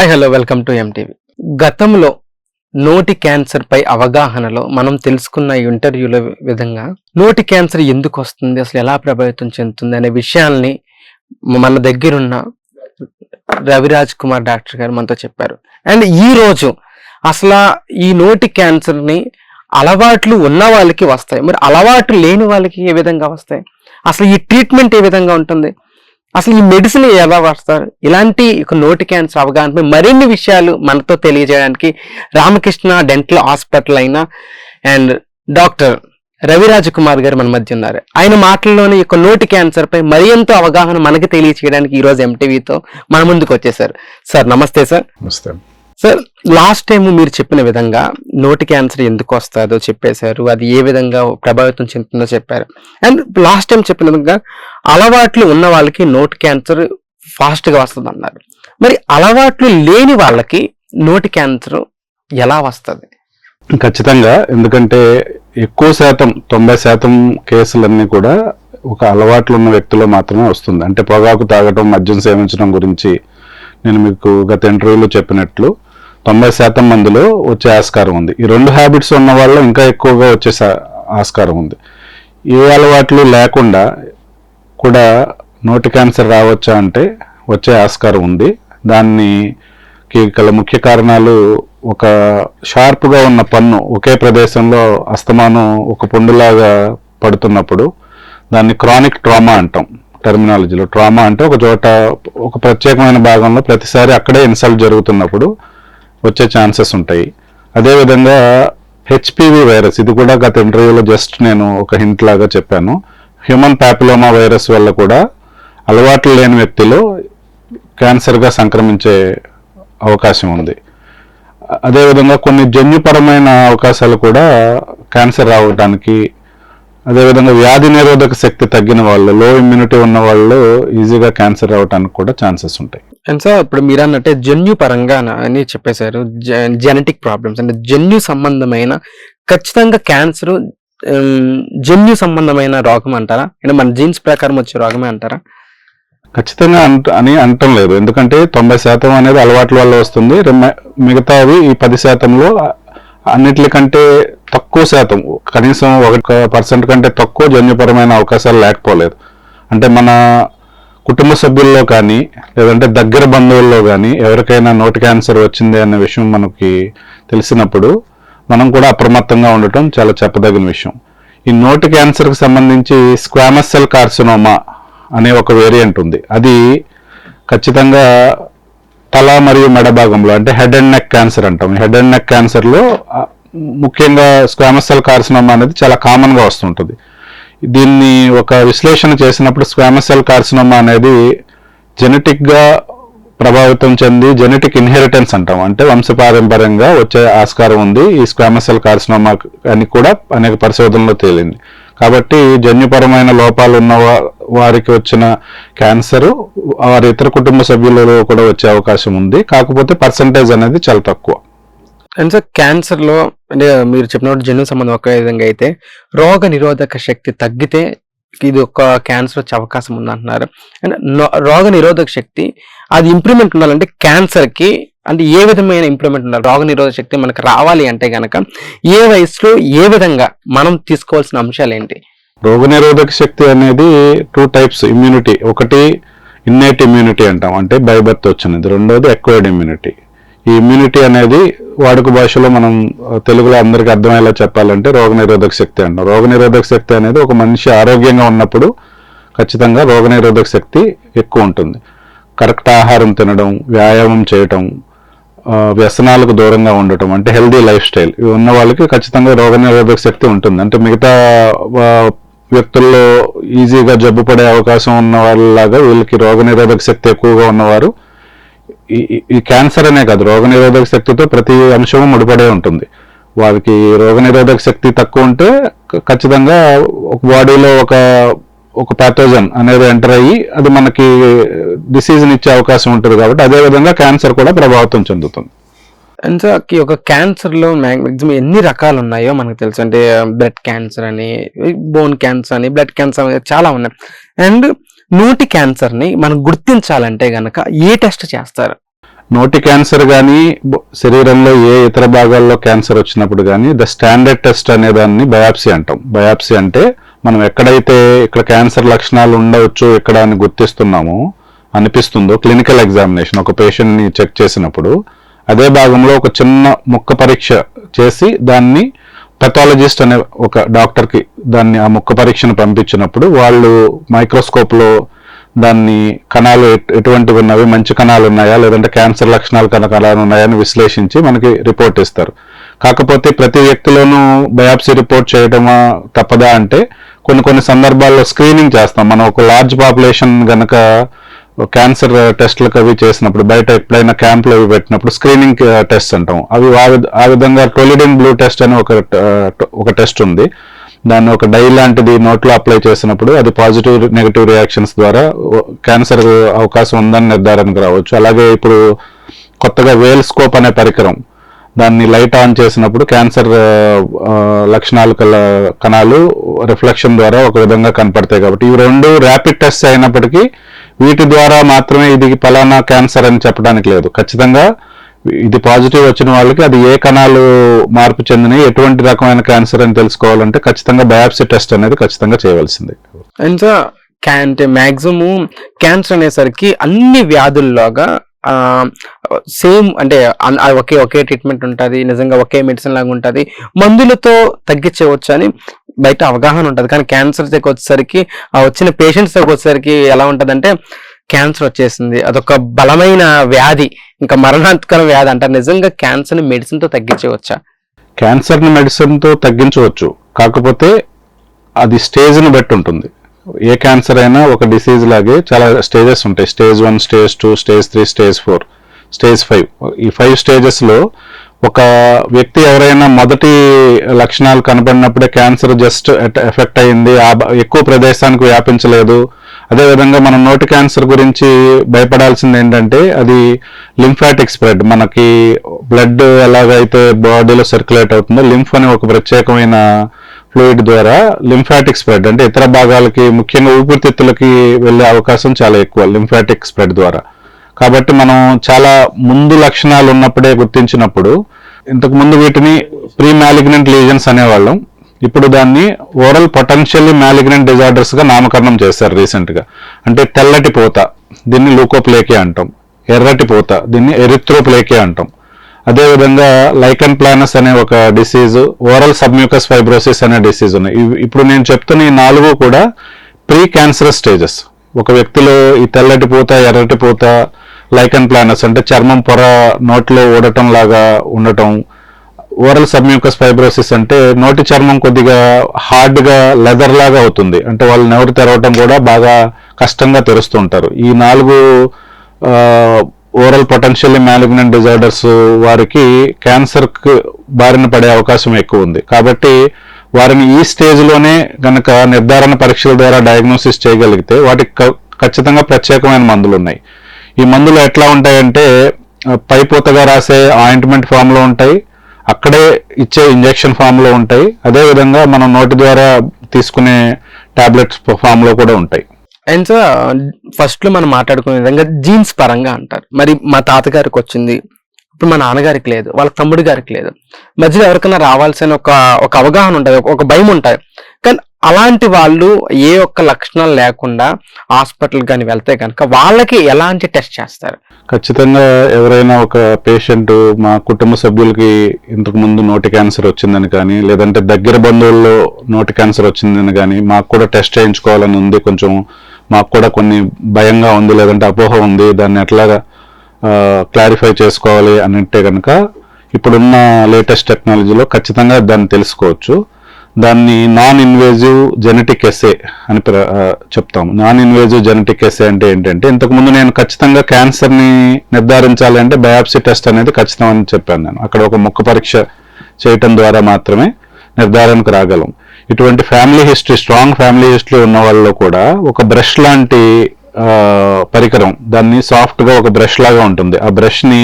Hi hello welcome to MTV గతంలో నోటి cancer పై అవగాహనలో మనం తెలుసుకున్న ఇంటర్వ్యూల విధంగా నోటి క్యాన్సర్ ఎందుకు వస్తుంది అసలు ఎలా ప్రభావితం చెందుతుంది అనే విషయాల్ని మన దగ్గరున్న రవిరాజ్ కుమార్ డాక్టర్ గారు మనతో చెప్పారు. అండ్ ఈ రోజు అసలు ఈ నోటి క్యాన్సర్ని అలవాట్లు ఉన్న వాళ్ళకి వస్తాయి. మరి అలవాట్లు లేని వాళ్ళకి ఏ విధంగా వస్తాయి? అసలు ఈ ట్రీట్మెంట్ ఏ విధంగా ఉంటుంది? అసలు ఈ మెడిసిన్ ఎలా వాడతారు? ఇలాంటి ఒక నోటి క్యాన్సర్ అవగాహనపై మరిన్ని విషయాలు మనతో తెలియజేయడానికి రామకృష్ణ డెంటల్ హాస్పిటల్ అయిన అండ్ డాక్టర్ రవిరాజ్ కుమార్ గారు మన మధ్య ఉన్నారు. ఆయన మాటల్లోనే ఒక యొక్క నోటి క్యాన్సర్పై మరింత అవగాహన మనకి తెలియచేయడానికి ఈరోజు ఎంటీవీతో మన ముందుకు వచ్చేసారు సార్ నమస్తే సార్. నమస్తే. సార్ లాస్ట్ టైం మీరు చెప్పిన విధంగా నోటి క్యాన్సర్ ఎందుకు వస్తుందో చెప్పేశారు. అది ఏ విధంగా ప్రభావితం చెందుతుందో చెప్పారు. అండ్ లాస్ట్ టైం చెప్పిన విధంగా అలవాట్లు ఉన్న వాళ్ళకి నోటి క్యాన్సర్ ఫాస్ట్గా వస్తుంది అన్నారు మరి అలవాట్లు లేని వాళ్ళకి నోటి క్యాన్సర్ ఎలా వస్తుంది? ఖచ్చితంగా. ఎందుకంటే ఎక్కువ శాతం తొంభై శాతం కేసులన్నీ కూడా ఒక అలవాట్లు ఉన్న వ్యక్తిలో మాత్రమే వస్తుంది. అంటే పొగాకు తాగటం మద్యం సేవించడం గురించి నేను మీకు గత ఇంటర్వ్యూలో చెప్పినట్లు తొంభై శాతం మందిలో వచ్చే ఆస్కారం ఉంది. ఈ రెండు హ్యాబిట్స్ ఉన్న వాళ్ళు ఇంకా ఎక్కువగా వచ్చే సా- ఆస్కారం ఉంది. ఏ అలవాట్లు లేకుండా కూడా నోటి క్యాన్సర్ రావచ్చా అంటే వచ్చే ఆస్కారం ఉంది. దాన్ని గల ముఖ్య కారణాలు ఒక షార్ప్గా ఉన్న పన్ను ఒకే ప్రదేశంలో అస్తమానం ఒక పొండులాగా పడుతున్నప్పుడు దాన్ని క్రానిక్ ట్రామా అంటాం టెర్మినాలజీలో ట్రామా అంటే ఒక చోట ఒక ప్రత్యేకమైన భాగంలో ప్రతిసారి అక్కడే ఇన్సల్ట్ జరుగుతున్నప్పుడు వచ్చే ఛాన్సెస్ ఉంటాయి. అదేవిధంగా హెచ్పివి వైరస్ ఇది కూడా గత ఇంటర్వ్యూలో జస్ట్ నేను ఒక హింట్ లాగా చెప్పాను. హ్యూమన్ ప్యాపిలోమా వైరస్ వల్ల కూడా అలవాట్లు లేని వ్యక్తిలో క్యాన్సర్గా సంక్రమించే అవకాశం ఉంది. అదేవిధంగా కొన్ని జన్యుపరమైన అవకాశాలు కూడా క్యాన్సర్ రావడానికి అదేవిధంగా వ్యాధి నిరోధక శక్తి తగ్గిన వాళ్ళు లో ఇమ్యూనిటీ ఉన్న వాళ్ళు ఈజీగా క్యాన్సర్ రావడానికి కూడా ఛాన్సెస్ ఉంటాయి. అండ్ సార్ ఇప్పుడు మీరు అన్నట్టే జన్యు పరంగా అని చెప్పేశారు. జెనెటిక్ ప్రాబ్లమ్స్ అంటే జన్యు సంబంధమైన ఖచ్చితంగా క్యాన్సర్ జన్యు సంబంధమైన రోగం అంటారా? అంటే మన జీన్స్ ప్రకారం వచ్చే రోగమే అంటారా? ఖచ్చితంగా అంట అని అంటం లేదు. ఎందుకంటే తొంభై శాతం అనేది అలవాట్ల వల్ల వస్తుంది. మిగతావి ఈ పది శాతంలో అన్నిటికంటే తక్కువ శాతం కనీసం ఒక పర్సెంట్ కంటే తక్కువ జన్యుపరమైన అవకాశాలు లేకపోలేదు. అంటే మన కుటుంబ సభ్యుల్లో కానీ లేదంటే దగ్గర బంధువుల్లో కానీ ఎవరికైనా నోటి క్యాన్సర్ వచ్చింది అనే విషయం మనకి తెలిసినప్పుడు మనం కూడా అప్రమత్తంగా ఉండటం చాలా చెప్పదగిన విషయం. ఈ నోటి క్యాన్సర్కి సంబంధించి స్క్వామస్ సెల్ కార్సినోమా అనే ఒక వేరియంట్ ఉంది. అది ఖచ్చితంగా తల మరియు మెడ భాగంలో అంటే హెడ్ అండ్ నెక్ క్యాన్సర్ అంటాం. హెడ్ అండ్ నెక్ క్యాన్సర్లో ముఖ్యంగా స్క్వామస్ సెల్ కార్సినోమా అనేది చాలా కామన్గా వస్తుంటుంది. దీన్ని ఒక విశ్లేషణ చేసినప్పుడు స్క్వామస్ సెల్ కార్సినోమా అనేది జెనెటిక్గా ప్రభావితం చెంది జెనెటిక్ ఇన్హెరిటెన్స్ అంటాం. అంటే వంశపారంపర్యంగా వచ్చే ఆస్కారం ఉంది ఈ స్క్వామస్ సెల్ కార్సినోమా అని కూడా అనేక పరిశోధనలో తేలింది. కాబట్టి జన్యుపరమైన లోపాలు ఉన్న వారికి వచ్చిన క్యాన్సర్ వారి ఇతర కుటుంబ సభ్యులలో కూడా వచ్చే అవకాశం ఉంది. కాకపోతే పర్సంటేజ్ అనేది చాలా తక్కువ. అండ్ సార్ క్యాన్సర్లో అంటే మీరు చెప్పినప్పుడు జన్యు సంబంధం ఒక విధంగా అయితే రోగ నిరోధక శక్తి తగ్గితే ఇది ఒక క్యాన్సర్ వచ్చే అవకాశం ఉంది అంటున్నారు అండ్ రోగ నిరోధక శక్తి అది ఇంప్రూవ్మెంట్ ఉండాలంటే క్యాన్సర్కి అంటే ఏ విధమైన ఇంప్రూవ్మెంట్ ఉండాలి? రోగ నిరోధక శక్తి మనకు రావాలి అంటే గనక ఏ వయసులో ఏ విధంగా మనం తీసుకోవాల్సిన అంశాలు ఏంటి? రోగనిరోధక శక్తి అనేది టూ టైప్స్ ఇమ్యూనిటీ ఒకటి ఇన్నేట్ ఇమ్యూనిటీ అంటాం. అంటే బైబర్త్ వచ్చినది. రెండోది ఎక్వైర్డ్ ఇమ్యూనిటీ ఈ ఇమ్యూనిటీ అనేది వాడుక భాషలో మనం తెలుగులో అందరికీ అర్థమయ్యేలా చెప్పాలంటే రోగనిరోధక శక్తి అంటాం. రోగనిరోధక శక్తి అనేది ఒక మనిషి ఆరోగ్యంగా ఉన్నప్పుడు ఖచ్చితంగా రోగనిరోధక శక్తి ఎక్కువ ఉంటుంది. కరెక్ట్ ఆహారం తినడం వ్యాయామం చేయటం వ్యసనాలకు దూరంగా ఉండటం అంటే హెల్దీ లైఫ్ స్టైల్ ఇవి ఉన్న వాళ్ళకి ఖచ్చితంగా రోగనిరోధక శక్తి ఉంటుంది. అంటే మిగతా వ్యక్తుల్లో ఈజీగా జబ్బు పడే అవకాశం ఉన్న వాళ్ళలాగా వీళ్ళకి రోగనిరోధక శక్తి ఎక్కువగా ఉన్నవారు ఈ- ఈ- క్యాన్సర్ అనే కాదు రోగనిరోధక శక్తితో ప్రతి అంశము ముడిపడే ఉంటుంది. వారికి రోగనిరోధక శక్తి తక్కువ ఉంటే ఖచ్చితంగా ఒక బాడీలో ఒక ఒక ప్యాథోజన్ అనేది ఎంటర్ అయ్యి అది మనకి డిసీజ్ని ఇచ్చే అవకాశం ఉంటుంది కాబట్టి అదే విధంగా క్యాన్సర్ కూడా ప్రభావితం చెందుతుంది. అండ్ సార్ ఈ యొక్క క్యాన్సర్లో మ్యాక్సిమం ఎన్ని రకాలు ఉన్నాయో మనకు తెలుసు. అంటే బ్లడ్ క్యాన్సర్ అని బోన్ క్యాన్సర్ అని బ్లడ్ క్యాన్సర్ అని చాలా ఉన్నాయి. అండ్ నోటి క్యాన్సర్ని మనం గుర్తించాలంటే గనక ఏ టెస్ట్ చేస్తారు? నోటి క్యాన్సర్ కానీ శరీరంలో ఏ ఇతర భాగాల్లో క్యాన్సర్ వచ్చినప్పుడు కానీ ద స్టాండర్డ్ టెస్ట్ అనే దాన్ని బయాప్సీ అంటాం. బయాప్సీ అంటే మనం ఎక్కడైతే ఇక్కడ క్యాన్సర్ లక్షణాలు ఉండవచ్చు ఇక్కడ అని గుర్తిస్తున్నామో అనిపిస్తుందో క్లినికల్ ఎగ్జామినేషన్ ఒక పేషెంట్ని చెక్ చేసినప్పుడు అదే భాగంలో ఒక చిన్న ముక్క పరీక్ష చేసి దాన్ని పెథాలజిస్ట్ అనే ఒక డాక్టర్కి దాన్ని ఆ ముక్క పరీక్షను పంపించినప్పుడు వాళ్ళు మైక్రోస్కోప్లో దాన్ని కణాలు ఎటువంటివి ఉన్నవి మంచి కణాలు ఉన్నాయా లేదంటే క్యాన్సర్ లక్షణాలు కనుక అలా ఉన్నాయా అని విశ్లేషించి మనకి రిపోర్ట్ ఇస్తారు. కాకపోతే ప్రతి వ్యక్తిలోనూ బయాప్సీ రిపోర్ట్ చేయడమా తప్పదా అంటే కొన్ని కొన్ని సందర్భాల్లో స్క్రీనింగ్ చేస్తాం. మనం ఒక లార్జ్ పాపులేషన్ కనుక క్యాన్సర్ టెస్ట్లకు అవి చేసినప్పుడు బయట ఎప్పుడైనా క్యాంపులు అవి పెట్టినప్పుడు స్క్రీనింగ్ టెస్ట్ అంటాం అవి ఆ విధంగా టొలిడిన్ బ్లూ టెస్ట్ అని ఒక uh, ఒక టెస్ట్ ఉంది. దాన్ని ఒక డై లాంటిది నోట్లో అప్లై చేసినప్పుడు అది పాజిటివ్ నెగిటివ్ రియాక్షన్స్ ద్వారా క్యాన్సర్ అవకాశం ఉందని నిర్ధారణకు రావచ్చు. అలాగే ఇప్పుడు కొత్తగా వేల్ స్కోప్ అనే పరికరం దాన్ని లైట్ ఆన్ చేసినప్పుడు క్యాన్సర్ లక్షణాలు కల కణాలు రిఫ్లెక్షన్ ద్వారా ఒక విధంగా కనపడతాయి కాబట్టి ఇవి రెండు ర్యాపిడ్ టెస్ట్ అయినప్పటికీ వీటి ద్వారా మాత్రమే ఇది పలానా క్యాన్సర్ అని చెప్పడానికి లేదు. ఖచ్చితంగా ఇది పాజిటివ్ వచ్చిన వాళ్ళకి అది ఏ కణాలు మార్పు చెందినవి ఎటువంటి రకమైన క్యాన్సర్ అని తెలుసుకోవాలంటే ఖచ్చితంగా బయాప్సీ టెస్ట్ అనేది ఖచ్చితంగా చేయవలసింది. అండ్ అంటే మ్యాక్సిమం క్యాన్సర్ అనేసరికి అన్ని వ్యాధుల్లోగా సేమ్ అంటే ఒకే ఒకే ట్రీట్మెంట్ ఉంటుంది నిజంగా ఒకే మెడిసిన్ లాగా ఉంటుంది. మందులతో తగ్గించవచ్చు అని బయట అవగాహన ఉంటుంది. కానీ క్యాన్సర్ దగ్గర వచ్చేసరికి ఆ వచ్చిన పేషెంట్స్ దగ్గర వచ్చేసరికి ఎలా ఉంటుందంటే క్యాన్సర్ వచ్చేసింది. అదొక బలమైన వ్యాధి ఇంకా మరణాంతకర వ్యాధి అంటారు. నిజంగా క్యాన్సర్ని మెడిసిన్తో తగ్గించవచ్చా? క్యాన్సర్ని మెడిసిన్తో తగ్గించవచ్చు. కాకపోతే అది స్టేజ్ని బట్టి ఉంటుంది. ఏ క్యాన్సర్ అయినా ఒక డిసీజ్ లాగే చాలా స్టేజెస్ ఉంటాయి. Stage one stage two stage three stage four stage five ఈ ఫైవ్ స్టేజెస్లో ఒక వ్యక్తి ఎవరైనా మొదటి లక్షణాలు కనపడినప్పుడే క్యాన్సర్ జస్ట్ ఎఫెక్ట్ అయింది. ఆ ఎక్కువ ప్రదేశానికి వ్యాపించలేదు. అదేవిధంగా మనం నోటి క్యాన్సర్ గురించి భయపడాల్సింది ఏంటంటే అది లింఫాటిక్ స్ప్రెడ్ మనకి బ్లడ్ ఎలాగైతే బాడీలో సర్క్యులేట్ అవుతుందో లింఫ్ అనే ఒక ప్రత్యేకమైన ఫ్లూయిడ్ ద్వారా లింఫాటిక్ స్ప్రెడ్ అంటే ఇతర భాగాలకి ముఖ్యంగా ఊపిరితిత్తులకి వెళ్ళే అవకాశం చాలా ఎక్కువ లింఫాటిక్ స్ప్రెడ్ ద్వారా. కాబట్టి మనం చాలా ముందు లక్షణాలు ఉన్నప్పుడే గుర్తించినప్పుడు ఇంతకు ముందు వీటిని ప్రీ మ్యాలిగ్నెంట్ లీజన్స్ అనేవాళ్ళం. ఇప్పుడు దాన్ని ఓరల్ పొటెన్షియల్లీ మ్యాలిగ్నెంట్ డిజార్డర్స్గా నామకరణం చేశారు రీసెంట్గా అంటే తెల్లటి పూత దీన్ని లూకోప్లేకే అంటాం. ఎర్రటి పూత దీన్ని ఎరిత్రోప్లేకే అంటాం. అదేవిధంగా లైకన్ ప్లానస్ అనే ఒక డిసీజ్ ఓరల్ సబ్మ్యూకస్ ఫైబ్రోసిస్ అనే డిసీజ్ ఉన్నాయి. ఇవి- ఇప్పుడు నేను చెప్తున్న ఈ నాలుగు కూడా ప్రీ క్యాన్సరస్ స్టేజెస్ ఒక వ్యక్తిలో ఈ తెల్లటి పూత ఎర్రటి పూత లైకన్ ప్లానస్ అంటే చర్మం పొర నోట్లో ఊడటం లాగా ఉండటం ఓరల్ సబ్మ్యూకస్ ఫైబ్రోసిస్ అంటే నోటి చర్మం కొద్దిగా హార్డ్గా లెదర్ లాగా అవుతుంది. అంటే వాళ్ళు నోరు తెరవటం కూడా బాగా కష్టంగా తెరుస్తుంటారు. ఈ నాలుగు ఓరల్ పొటెన్షియల్లీ మ్యాలిగ్నెంట్ డిజార్డర్స్ వారికి క్యాన్సర్కు బారిన పడే అవకాశం ఎక్కువ ఉంది. కాబట్టి వారిని ఈ స్టేజ్లోనే గనక నిర్ధారణ పరీక్షల ద్వారా డయాగ్నోసిస్ చేయగలిగితే వాటికి ఖచ్చితంగా ప్రత్యేకమైన మందులు ఉన్నాయి. ఈ మందులు ఎట్లా ఉంటాయంటే పైపోతగా పైపూతగా రాసే ఆయింట్మెంట్ ఫామ్లో ఉంటాయి అక్కడే ఇచ్చే ఇంజెక్షన్ ఫామ్లో ఉంటాయి అదే విధంగా మనం నోటి ద్వారా తీసుకునే టాబ్లెట్స్ ఫామ్లో కూడా ఉంటాయి. అండ్ సార్ ఫస్ట్లో మనం మాట్లాడుకునే విధంగా జీన్స్ పరంగా అంటారు. మరి మా తాతగారికి వచ్చింది. ఇప్పుడు మా నాన్నగారికి లేదు. వాళ్ళ తమ్ముడి గారికి లేదు. మధ్యలో ఎవరికైనా రావాల్సిన ఒక ఒక అవగాహన ఉంటుంది. ఒక- ఒక భయం ఉంటుంది. కానీ అలాంటి వాళ్ళు ఏ ఒక్క లక్షణాలు లేకుండా హాస్పిటల్ కానీ వెళ్తే కనుక వాళ్ళకి ఎలాంటి టెస్ట్ చేస్తారు? ఖచ్చితంగా ఎవరైనా ఒక పేషెంట్ మా కుటుంబ సభ్యులకి ఇంతకు ముందు నోటి క్యాన్సర్ వచ్చిందని కానీ లేదంటే దగ్గర బంధువుల్లో నోటి క్యాన్సర్ వచ్చిందని కానీ మాకు కూడా టెస్ట్ చేయించుకోవాలని ఉంది. కొంచెం మాకు కూడా కొన్ని భయంగా ఉంది లేదంటే అపోహ ఉంది. దాన్ని ఎట్లాగా క్లారిఫై చేసుకోవాలి అన్నట్టే కనుక ఇప్పుడున్న లేటెస్ట్ టెక్నాలజీలో ఖచ్చితంగా దాన్ని తెలుసుకోవచ్చు. దాన్ని నాన్ ఇన్వేజివ్ జెనెటిక్ ఎస్ఏ అని ప్ర- చెప్తాం నాన్ ఇన్వేజివ్ జెనెటిక్ ఎస్ఏ అంటే ఏంటంటే ఇంతకుముందు నేను ఖచ్చితంగా క్యాన్సర్ని నిర్ధారించాలి అంటే బయాప్సీ టెస్ట్ అనేది ఖచ్చితం అని చెప్పాను నేను. అక్కడ ఒక ముక్క పరీక్ష చేయటం ద్వారా మాత్రమే నిర్ధారణకు రాగలం. ఇటువంటి family history strong family history ఉన్న వాళ్ళలో కూడా ఒక బ్రష్ లాంటి పరికరం దాన్ని సాఫ్ట్గా ఒక బ్రష్ లాగా ఉంటుంది. ఆ బ్రష్ని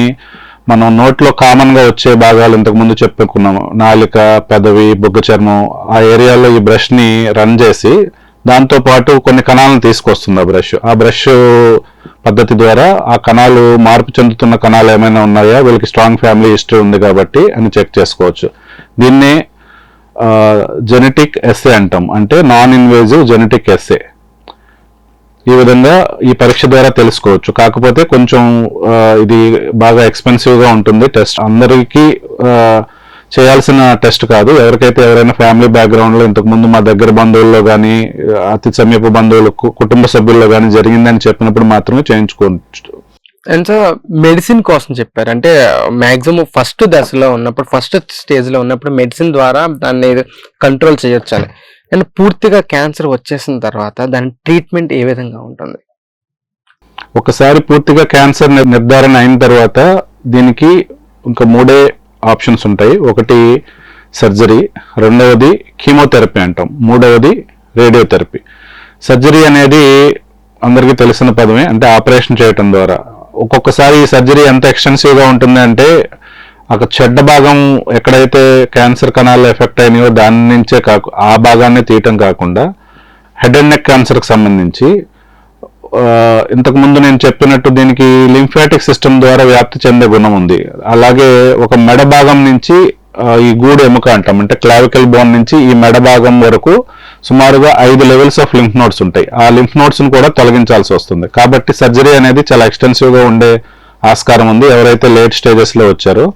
మనం నోట్లో కామన్గా వచ్చే భాగాలు ఇంతకుముందు చెప్పుకున్నాము. నాలిక పెదవి బొగ్గు చర్మం ఆ ఏరియాలో ఈ బ్రష్ని రన్ చేసి దాంతో పాటు కొన్ని కణాలను తీసుకొస్తుంది ఆ బ్రష్ ఆ బ్రష్ పద్ధతి ద్వారా ఆ కణాలు మార్పు చెందుతున్న కణాలు ఏమైనా ఉన్నాయా? వీళ్ళకి స్ట్రాంగ్ ఫ్యామిలీ హిస్టరీ ఉంది కాబట్టి అని చెక్ చేసుకోవచ్చు. దీన్నే జెనెటిక్ ఎస్ఏ అంటాం. అంటే నాన్ ఇన్వేజివ్ జెనెటిక్ ఎస్ఏ ఈ విధంగా ఈ పరీక్ష ద్వారా తెలుసుకోవచ్చు. కాకపోతే కొంచెం ఇది బాగా ఎక్స్పెన్సివ్గా ఉంటుంది టెస్ట్ అందరికీ చేయాల్సిన టెస్ట్ కాదు. ఎవరికైతే ఎవరైనా ఫ్యామిలీ బ్యాక్గ్రౌండ్లో ఇంతకుముందు మా దగ్గర బంధువుల్లో కానీ అతి సమీప బంధువులకు కుటుంబ సభ్యుల్లో కానీ జరిగిందని చెప్పినప్పుడు మాత్రమే చేయించుకోవచ్చు. అండ్ సార్ మెడిసిన్ కోసం చెప్పారు. అంటే మాక్సిమం ఫస్ట్ దశలో ఉన్నప్పుడు ఫస్ట్ స్టేజ్లో ఉన్నప్పుడు మెడిసిన్ ద్వారా దాన్ని కంట్రోల్ చేయొచ్చు అని అండ్ పూర్తిగా క్యాన్సర్ వచ్చేసిన తర్వాత దాని ట్రీట్మెంట్ ఏ విధంగా ఉంటుంది? ఒకసారి పూర్తిగా క్యాన్సర్ నిర్ధారణ అయిన తర్వాత దీనికి ఇంకా మూడే ఆప్షన్స్ ఉంటాయి. ఒకటి సర్జరీ రెండవది కీమోథెరపీ అంటాం. మూడవది రేడియోథెరపీ సర్జరీ అనేది అందరికీ తెలిసిన పదమే. అంటే ఆపరేషన్ చేయటం ద్వారా. ఒక్కొక్కసారి ఈ సర్జరీ ఎంత ఎక్స్టెన్సివ్గా ఉంటుంది అంటే ఒక చెడ్డ భాగం ఎక్కడైతే క్యాన్సర్ కణాలు ఎఫెక్ట్ అయినాయో దాని నుంచే కాకు ఆ భాగాన్ని తీయటం కాకుండా హెడ్ అండ్ నెక్ క్యాన్సర్కి సంబంధించి ఇంతకుముందు నేను చెప్పినట్టు దీనికి లింఫాటిక్ సిస్టమ్ ద్వారా వ్యాప్తి చెందే గుణం ఉంది. అలాగే ఒక మెడ భాగం నుంచి ఈ గూడు ఎముక అంటాం. అంటే క్లావికల్ బోన్ నుంచి ఈ మెడ భాగం వరకు సుమారుగా ఐదు లెవెల్స్ ఆఫ్ లింఫ్ నోట్స్ ఉంటాయి. ఆ లింఫ్ నోట్స్ను కూడా తొలగించాల్సి వస్తుంది. కాబట్టి సర్జరీ అనేది చాలా ఎక్స్టెన్సివ్గా ఉండే ఆస్కారం ఉంది. ఎవరైతే లేట్ స్టేజెస్లో వచ్చారో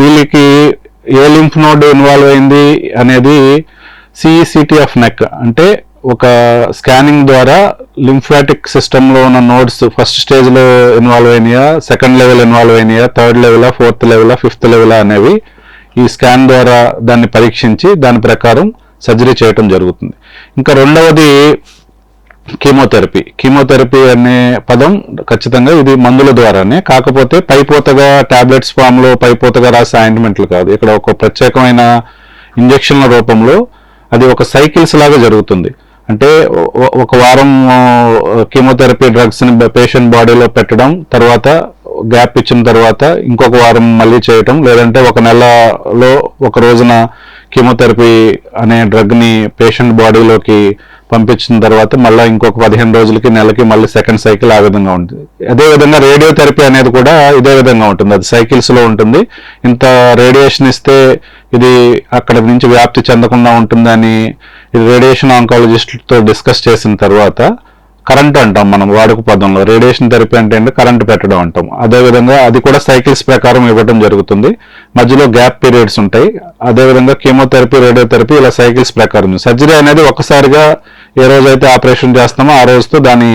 వీళ్ళకి ఏ లింఫ్ నోడ్ ఇన్వాల్వ్ అయింది అనేది సిఈసిటీ ఆఫ్ నెక్ అంటే ఒక స్కానింగ్ ద్వారా లింఫాటిక్ సిస్టంలో ఉన్న నోడ్స్ ఫస్ట్ స్టేజ్లో ఇన్వాల్వ్ అయినాయా సెకండ్ లెవెల్ ఇన్వాల్వ్ అయినాయా third level fourth level fifth level అనేవి ఈ స్కాన్ ద్వారా దాన్ని పరీక్షించి దాని ప్రకారం సర్జరీ చేయటం జరుగుతుంది. ఇంకా రెండవది కీమోథెరపీ. కీమోథెరపీ అనే పదం ఖచ్చితంగా ఇది మందుల ద్వారానే. కాకపోతే పైపోతగా టాబ్లెట్స్ ఫామ్లో పైపోతగా రాసే ఆయింట్మెంట్లు కాదు. ఇక్కడ ఒక ప్రత్యేకమైన ఇంజక్షన్ల రూపంలో అది ఒక సైకిల్స్ లాగా జరుగుతుంది. అంటే ఒక వారం కీమోథెరపీ డ్రగ్స్ని పేషెంట్ బాడీలో పెట్టడం తర్వాత గ్యాప్ ఇచ్చిన తర్వాత ఇంకొక వారం మళ్ళీ చేయటం లేదంటే ఒక నెలలో ఒక రోజున కీమోథెరపీ అనే డ్రగ్ని పేషెంట్ బాడీలోకి పంపించిన తర్వాత మళ్ళీ ఇంకొక పదిహేను రోజులకి నెలకి మళ్ళీ సెకండ్ సైకిల్ ఆ విధంగా ఉంటుంది. అదే విధంగా రేడియోథెరపీ అనేది కూడా ఇదే విధంగా ఉంటుంది. అది సైకిల్స్లో ఉంటుంది. ఇంత రేడియేషన్ ఇస్తే ఇది అక్కడ నుంచి వ్యాప్తి చెందకుండా ఉంటుందని ఇది రేడియేషన్ ఆంకాలజిస్ట్తో డిస్కస్ చేసిన తర్వాత కరెంట్ అంటాం మనం వాడుక పదంలో. రేడియేషన్ థెరపీ అంటే ఏంటి? కరెంట్ పెట్టడం అంటాం. అదే విధంగా అది కూడా సైకిల్స్ ప్రకారం ఇవ్వడం జరుగుతుంది. మధ్యలో గ్యాప్ పీరియడ్స్ ఉంటాయి. అదే విధంగా కీమోథెరపీ రేడియోథెరపీ ఇలా సైకిల్స్ ప్రకారం. సర్జరీ అనేది ఒక్కసారిగా ఏ రోజైతే ఆపరేషన్ చేస్తామో ఆ రోజుతో దాని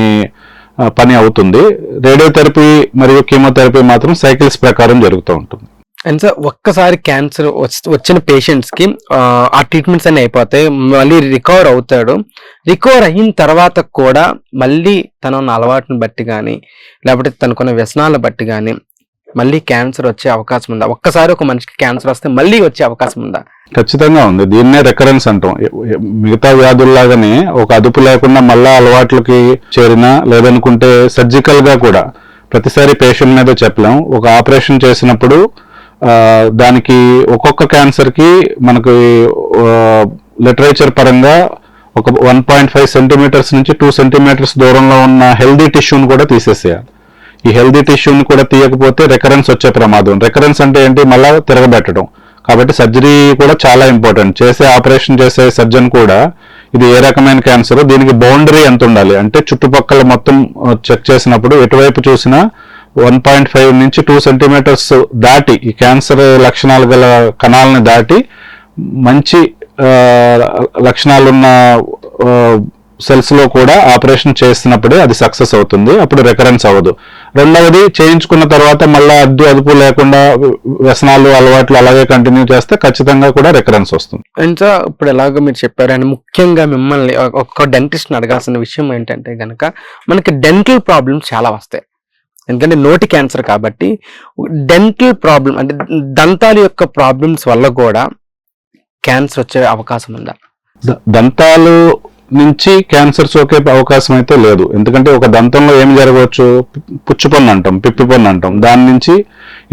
పని అవుతుంది. రేడియోథెరపీ మరియు కీమోథెరపీ మాత్రం సైకిల్స్ ప్రకారం జరుగుతూ ఉంటుంది. అండ్ సార్ ఒక్కసారి క్యాన్సర్ వచ్చిన పేషెంట్స్కి ఆ, ట్రీట్మెంట్స్ అన్నీ అయిపోతాయి. మళ్ళీ రికవర్ అవుతాడు. రికవర్ అయిన తర్వాత కూడా మళ్ళీ తన అలవాటును అలవాటుని బట్టి కానీ లేకపోతే తనకున్న వ్యసనాలను బట్టి కానీ మళ్ళీ క్యాన్సర్ వచ్చే అవకాశం ఉందా? ఒక్కసారి ఒక మనిషికి క్యాన్సర్ వస్తే మళ్ళీ వచ్చే అవకాశం ఉందా? ఖచ్చితంగా ఉంది. దీన్నే రెకరెన్స్ అంటాం. మిగతా వ్యాధుల్లాగానే ఒక అదుపు లేకుండా మళ్ళా అలవాట్లకి చేరినా లేదనుకుంటే సర్జికల్గా కూడా ప్రతిసారి పేషెంట్ మీద చెప్పలేం. ఒక ఆపరేషన్ చేసినప్పుడు దానికి ఒక్కొక్క క్యాన్సర్కి మనకి లిటరేచర్ పరంగా ఒక వన్ పాయింట్ ఫైవ్ సెంటీమీటర్స్ నుంచి టూ సెంటీమీటర్స్ దూరంలో ఉన్న హెల్దీ టిష్యూని కూడా తీసేసేయాలి. ఈ హెల్దీ టిష్యూని కూడా తీయకపోతే రెకరెన్స్ వచ్చే ప్రమాదం. రెకరెన్స్ అంటే ఏంటి? మళ్ళా తిరగబెట్టడం. కాబట్టి సర్జరీ కూడా చాలా ఇంపార్టెంట్ చేసే ఆపరేషన్ చేసే సర్జన్ కూడా ఇది ఏ రకమైన క్యాన్సర్ దీనికి బౌండరీ ఎంత ఉండాలి? అంటే చుట్టుపక్కల మొత్తం చెక్ చేసినప్పుడు ఎటువైపు చూసినా వన్ పాయింట్ ఫైవ్ నుంచి టూ సెంటీమీటర్స్ దాటి ఈ క్యాన్సర్ లక్షణాలు గల కణాలను దాటి మంచి లక్షణాలున్న సెల్స్లో కూడా ఆపరేషన్ చేసినప్పుడే అది సక్సెస్ అవుతుంది. అప్పుడు రికరెన్స్ అవ్వదు. రెండవది చేయించుకున్న తర్వాత మళ్ళీ అద్దు అదుపు లేకుండా వ్యసనాలు అలవాట్లు అలాగే కంటిన్యూ చేస్తే ఖచ్చితంగా కూడా రికరెన్స్ వస్తుంది. అండ్ సార్ ఇప్పుడు ఎలాగో మీరు చెప్పారు అండ్ ముఖ్యంగా మిమ్మల్ని ఒక- డెంటిస్ట్ని అడగాల్సిన విషయం ఏంటంటే కనుక మనకి డెంటల్ ప్రాబ్లమ్స్ చాలా వస్తాయి. ఎందుకంటే నోటి క్యాన్సర్ కాబట్టి డెంటల్ ప్రాబ్లం అంటే దంతాల యొక్క ప్రాబ్లమ్స్ వల్ల కూడా క్యాన్సర్ వచ్చే అవకాశం ఉందా? దంతాలు నుంచి క్యాన్సర్ సోకే అవకాశం అయితే లేదు. ఎందుకంటే ఒక దంతంలో ఏం జరగవచ్చు? పుచ్చు పన్ను అంటాం పిప్పి పన్ను అంటాం. దాని నుంచి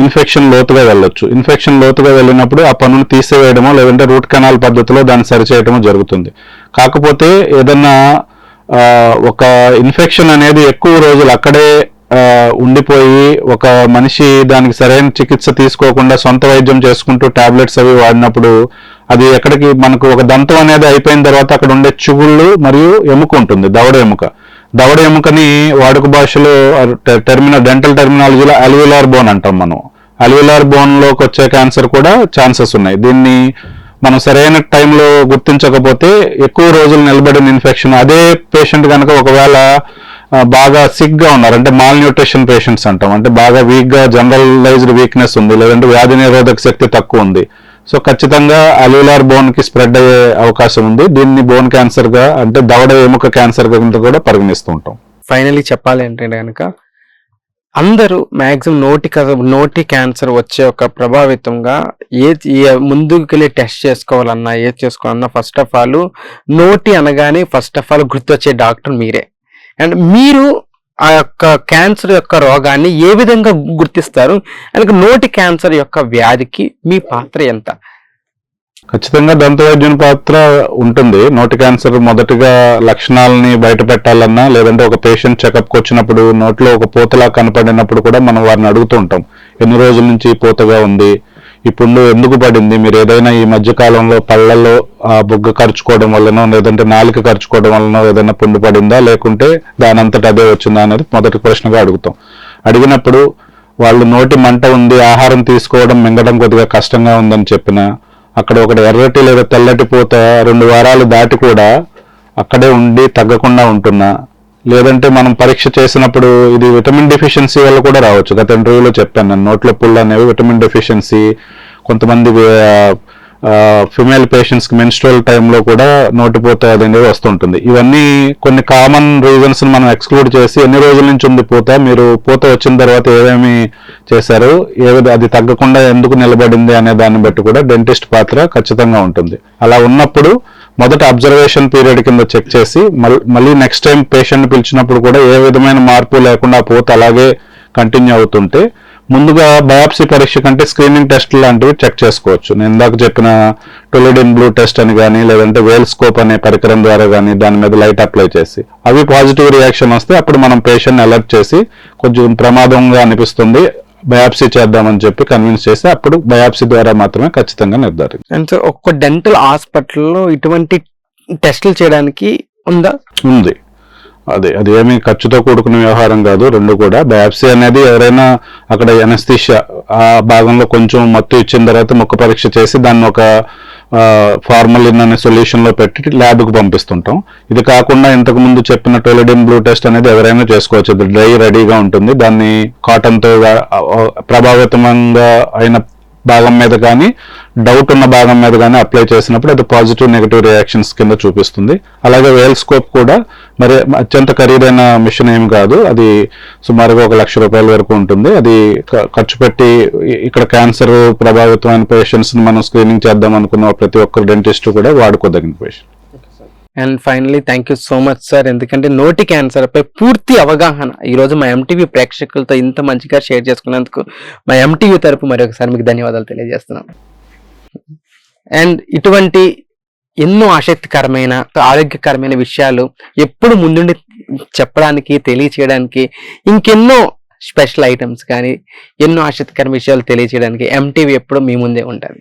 ఇన్ఫెక్షన్ లోతుగా వెళ్ళొచ్చు. ఇన్ఫెక్షన్ లోతుగా వెళ్ళినప్పుడు ఆ పన్నును తీసివేయడమో లేదంటే రూట్ కెనాల్ పద్ధతిలో దాన్ని సరిచేయడమో జరుగుతుంది. కాకపోతే ఏదన్నా ఒక ఇన్ఫెక్షన్ అనేది ఎక్కువ రోజులు అక్కడే ఉండిపోయి ఒక మనిషి దానికి సరైన చికిత్స తీసుకోకుండా సొంత వైద్యం చేసుకుంటూ టాబ్లెట్స్ అవి వాడినప్పుడు అది ఎక్కడికి మనకు ఒక దంతం అనేది అయిపోయిన తర్వాత అక్కడ ఉండే చుగుళ్ళు మరియు ఎముక ఉంటుంది దవడ ఎముక. దవడ ఎముకని వాడుక భాషలో టెర్మినల్ డెంటల్ టెర్మినాలజీలో అల్విలార్ బోన్ అంటాం మనం. అల్విలార్ బోన్లోకి వచ్చే క్యాన్సర్ కూడా ఛాన్సెస్ ఉన్నాయి. దీన్ని మనం సరైన టైంలో గుర్తించకపోతే ఎక్కువ రోజులు నిలబడిన ఇన్ఫెక్షన్. అదే పేషెంట్ కనుక ఒకవేళ బాగా సిక్గా ఉన్నారు. అంటే మాల్ న్యూట్రిషన్ పేషెంట్స్ అంటాం. అంటే బాగా వీక్గా జనరలైజ్డ్ వీక్నెస్ ఉంది. లేదంటే వ్యాధి నిరోధక శక్తి తక్కువ ఉంది. సో ఖచ్చితంగా అలీలార్ బోన్కి స్ప్రెడ్ అయ్యే అవకాశం ఉంది. దీన్ని బోన్ క్యాన్సర్గా అంటే దవడ ఎముక క్యాన్సర్ కింద కూడా పరిగణిస్తూ ఉంటాం. ఫైనలీ చెప్పాలి అంటే కనుక అందరూ మ్యాక్సిమం నోటి నోటి క్యాన్సర్ వచ్చే ఒక ప్రభావితంగా ఏ ఏ ముందుకు వెళ్ళి టెస్ట్ చేసుకోవాలన్నా ఏది చేసుకోవాలన్నా ఫస్ట్ ఆఫ్ ఆల్ నోటి అనగానే ఫస్ట్ ఆఫ్ ఆల్ గుర్తొచ్చే డాక్టర్ మీరే. అండ్ మీరు ఆ యొక్క క్యాన్సర్ యొక్క రోగాన్ని ఏ విధంగా గుర్తిస్తారు? అలాగే నోటి క్యాన్సర్ యొక్క వ్యాధికి మీ పాత్ర ఎంత? ఖచ్చితంగా దంతవైద్యుని పాత్ర ఉంటుంది. నోటి క్యాన్సర్ మొదటిగా లక్షణాలని బయట పెట్టాలన్నా లేదంటే ఒక పేషెంట్ చెకప్కి వచ్చినప్పుడు నోట్లో ఒక పూతలా కనపడినప్పుడు కూడా మనం వారిని అడుగుతూ ఉంటాం. ఎన్ని రోజుల నుంచి పూతగా ఉంది? ఈ పుండు ఎందుకు పడింది? మీరు ఏదైనా ఈ మధ్య కాలంలో పళ్ళల్లో ఆ బుగ్గ ఖర్చుకోవడం వల్లనో లేదంటే నాలుక ఖర్చుకోవడం వల్లనో ఏదైనా పుండు పడిందా? లేకుంటే దాని అదే వచ్చిందా అనేది మొదటి ప్రశ్నగా అడుగుతాం. అడిగినప్పుడు వాళ్ళు నోటి మంట ఉంది ఆహారం తీసుకోవడం మింగడం కొద్దిగా కష్టంగా ఉందని చెప్పిన అక్కడ ఒకటి ఎర్రటి లేదా తెల్లటి పూత రెండు వారాలు దాటి కూడా అక్కడే ఉండి తగ్గకుండా ఉంటున్నా లేదంటే మనం పరీక్ష చేసినప్పుడు ఇది విటమిన్ డెఫిషియన్సీ వల్ల కూడా రావచ్చు. గత ఇంటర్వ్యూలో చెప్పాను నేను నోట్ల పుల్ల అనేవి విటమిన్ డెఫిషియన్సీ కొంతమంది ఫిమేల్ పేషెంట్స్కి మెన్స్ట్రల్ టైంలో కూడా నోటిపోత అది అనేది వస్తుంటుంది. ఇవన్నీ కొన్ని కామన్ రీజన్స్ మనం ఎక్స్క్లూడ్ చేసి ఎన్ని రోజుల నుంచి ఉంది పూత మీరు పూత వచ్చిన తర్వాత ఏమేమి చేశారు ఏ అది తగ్గకుండా ఎందుకు నిలబడింది అనే దాన్ని బట్టి కూడా డెంటిస్ట్ పాత్ర ఖచ్చితంగా ఉంటుంది. అలా ఉన్నప్పుడు మొదట అబ్జర్వేషన్ పీరియడ్ కింద చెక్ చేసి మళ్ళీ నెక్స్ట్ టైం పేషెంట్ పిలిచినప్పుడు కూడా ఏ విధమైన మార్పు లేకుండా పోతే అలాగే కంటిన్యూ అవుతుంటే ముందుగా బయాప్సీ పరీక్ష కంటే స్క్రీనింగ్ టెస్ట్ లాంటివి చెక్ చేసుకోవచ్చు. నేను ఇందాక చెప్పిన టొలిడిన్ బ్లూ టెస్ట్ అని కానీ లేదంటే వేల్ స్కోప్ అనే పరికరం ద్వారా కానీ దాని మీద లైట్ అప్లై చేసి అవి పాజిటివ్ రియాక్షన్ వస్తే అప్పుడు మనం పేషెంట్ అలర్ట్ చేసి కొంచెం ప్రమాదంగా అనిపిస్తుంది. బయాప్సీ చేద్దామని చెప్పి కన్విన్స్ చేసి అప్పుడు బయాప్సీ ద్వారా మాత్రమే ఖచ్చితంగా అండ్ సో ఒక్క డెంటల్ హాస్పిటల్లో ఇటువంటి టెస్టులు చేయడానికి ఉందా? ఉంది. అదే అది ఏమి ఖర్చుతో కూడుకున్న వ్యవహారం కాదు. రెండు కూడా. బయాప్సీ అనేది ఎవరైనా అక్కడ ఎనస్థిషియా ఆ భాగంలో కొంచెం మత్తు ఇచ్చిన తర్వాత ముఖ పరీక్ష చేసి దాన్ని ఒక ఫార్మలిన్ అనే సొల్యూషన్లో పెట్టి ల్యాబ్కి పంపిస్తుంటాం. ఇది కాకుండా ఇంతకుముందు చెప్పిన టోలిడిన్ బ్లూ టెస్ట్ అనేది ఎవరైనా చేసుకోవచ్చు. డ్రై రెడీగా ఉంటుంది. దాన్ని కాటన్తో ప్రభావితంగా అయిన భాగం మీద కానీ డౌట్ ఉన్న భాగం మీద కానీ అప్లై చేసినప్పుడు అది పాజిటివ్ నెగిటివ్ రియాక్షన్స్ కింద చూపిస్తుంది. అలాగే వేల్ స్కోప్ కూడా మరి అత్యంత ఖరీదైన మిషన్ ఏమి కాదు. అది సుమారుగా ఒక లక్ష రూపాయల వరకు ఉంటుంది. అది ఖర్చు పెట్టి ఇక్కడ క్యాన్సర్ ప్రభావితమైన పేషెంట్స్ మనం స్క్రీనింగ్ చేద్దాం అనుకున్న ప్రతి ఒక్క డెంటిస్ట్ కూడా వాడుకోదగిన patient and finally thank you so much sir ఎందుకంటే నోటి క్యాన్సర్ పై పూర్తి అవగాహన. ఈరోజు మా ఎంటీవీ ప్రేక్షకులతో ఇంత మంచిగా షేర్ చేసుకున్నందుకు మా ఎంటీవీ తరపు మరొకసారి మీకు ధన్యవాదాలు తెలియజేస్తున్నాం. అండ్ ఇటువంటి ఎన్నో ఆసక్తికరమైన ఆరోగ్యకరమైన విషయాలు ఎప్పుడు ముందుండి చెప్పడానికి తెలియచేయడానికి ఇంకెన్నో స్పెషల్ ఐటమ్స్ కానీ ఎన్నో ఆసక్తికరమైన విషయాలు తెలియచేయడానికి ఎంటీవీ ఎప్పుడు మీ ముందే ఉంటుంది.